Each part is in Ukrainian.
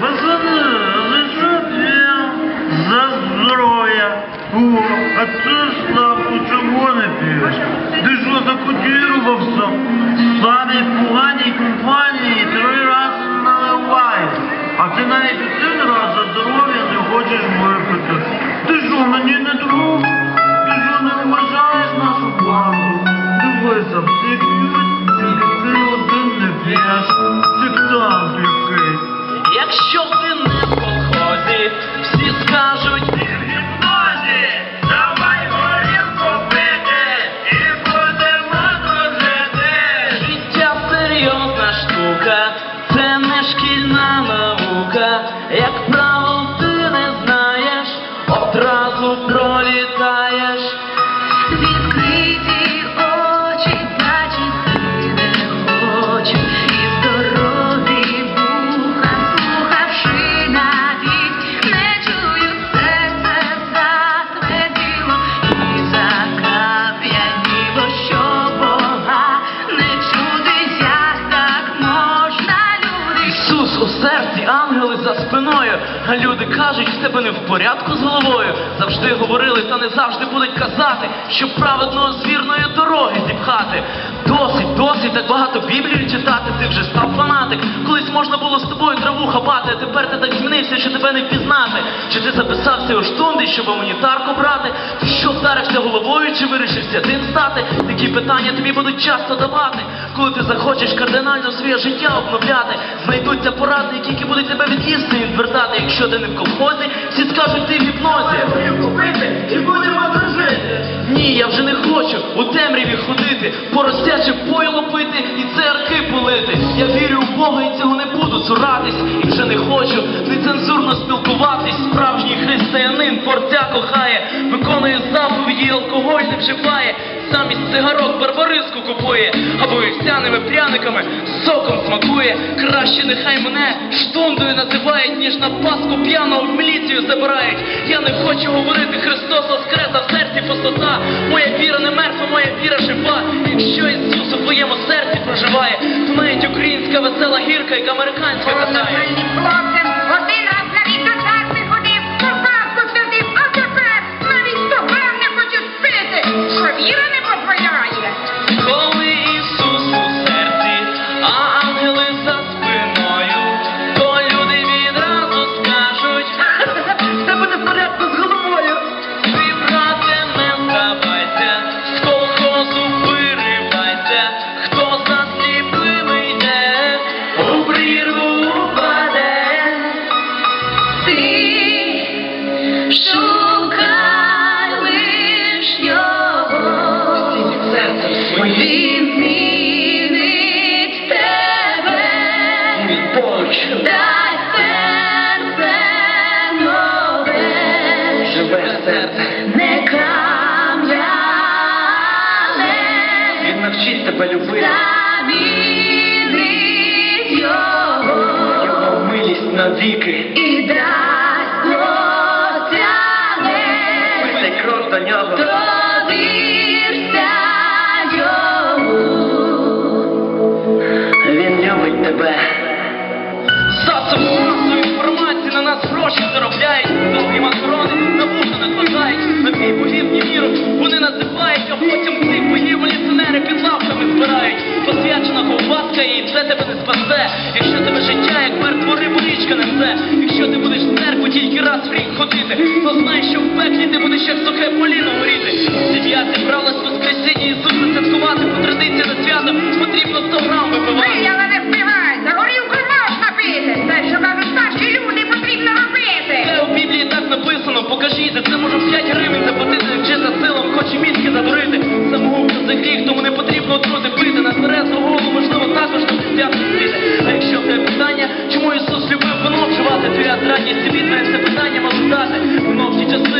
Пацани, лежать я за здоров'я. О, а ти Славку чого не п'єш? Ти що сами В controlli серці, ангели за спиною. А люди кажуть, в тебе не в порядку з головою. Завжди говорили, та не завжди будуть казати, щоб праведного з вірної дороги зіпхати. Досить, досить, так багато Біблію читати, ти вже став фанатик. Колись можна було з тобою траву хапати, а тепер ти так змінився, що тебе не впізнати. Чи ти записався у штунди, щоб гуманітарку брати? Ти що вдарився головою, чи вирішив святим стати? Такі питання тобі будуть часто давати. Коли ти захочеш кардинально своє життя обновляти, знайдуться порадники, які будуть тебе від істини відвертати. Якщо ти не в колхозі, всі скажуть ти в гіпнозі. Купити і будемо дружити. Ні, я вже не хочу у темряві ходити, поросяче пойло пити і церкви полити. Я вірю в Бога і цього не буду цуратись. І вже не хочу нецензурно спілкуватись. Справжній християнин творця кохає, виконує заповіді, і алкоголь не вживає. Замість цигарок барбариску купує, або вівсяними пряниками соком смакує. Краще нехай мене штундою називають, ніж на Пасху п'яного в міліцію забирають. Я не хочу говорити Христос воскрес, а в серці пустота. Моя віра не мертва, моя віра жива. Якщо Ісус у твоєму серці проживає, то навіть українська весела гірка, як американська катає. Він змінить тебе, дай серце нове, не кам'яне, Він навчить тебе любити, замінить його. Милість навіки, і дасть прощане. кров до нього. Довірся несе. Якщо ти будеш в церкву тільки раз в рік ходити, то знай, що в пеклі ти будеш як сухе поліно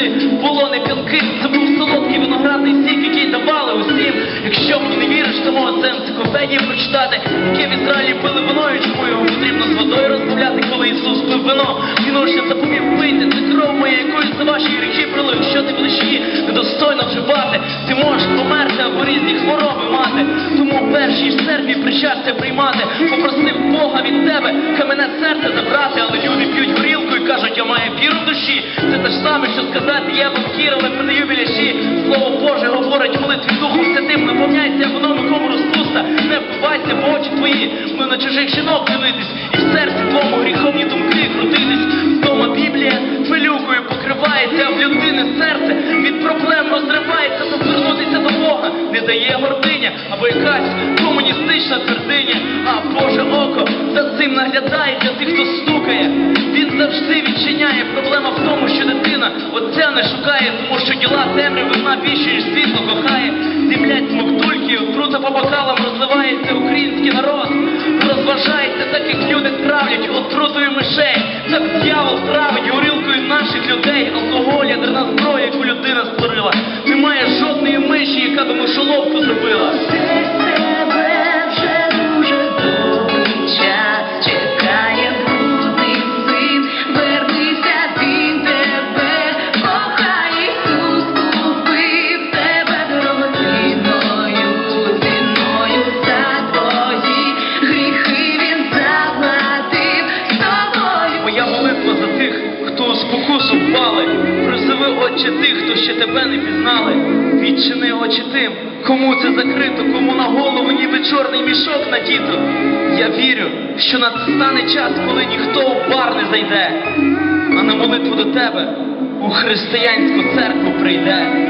було не п'янким, це був солодкий виноградний сік, який давали усім. Якщо мені не віриш, то можна це енциклопедії прочитати, яке в Ізраїлі пили вино, і чому його потрібно з водою розбавляти, коли Ісус пив вино. Він учням заповів пити, це кров моя, якою за ваші гріхи пролив. Якщо ти будеш її недостойно вживати, ти можеш померти або різні хвороби мати. Тому перш ніж в церкві причастя приймати, попросив Бога від тебе, камене серце забрати, але люди те ж саме, що сказати, я банкір, але продаю біляші. Слово Боже говорить молитві Духом Святим, наповняйся економіком розпуста, не вбивайся, бо очі твої, ми на чужих жінок дивитись, і в серці твому гріховні думки крутитись. Вдома Біблія пилюкою покривається, а в людини серце від проблем розривається, то звернутися до Бога не дає гординя, або якась цим наглядає для тих, хто стукає. Він завжди відчиняє. Проблема в тому, що дитина отця не шукає, тому що діла темряви вона більше, ніж світло кохає. Зімлять смоктульки, отрута по бокалам розливається український очі тих, хто ще тебе не пізнали. Відчини очі тим, кому це закрито, кому на голову ніби чорний мішок надіто. Я вірю, що настане час, коли ніхто у бар не зайде, а на молитву до тебе у християнську церкву прийде.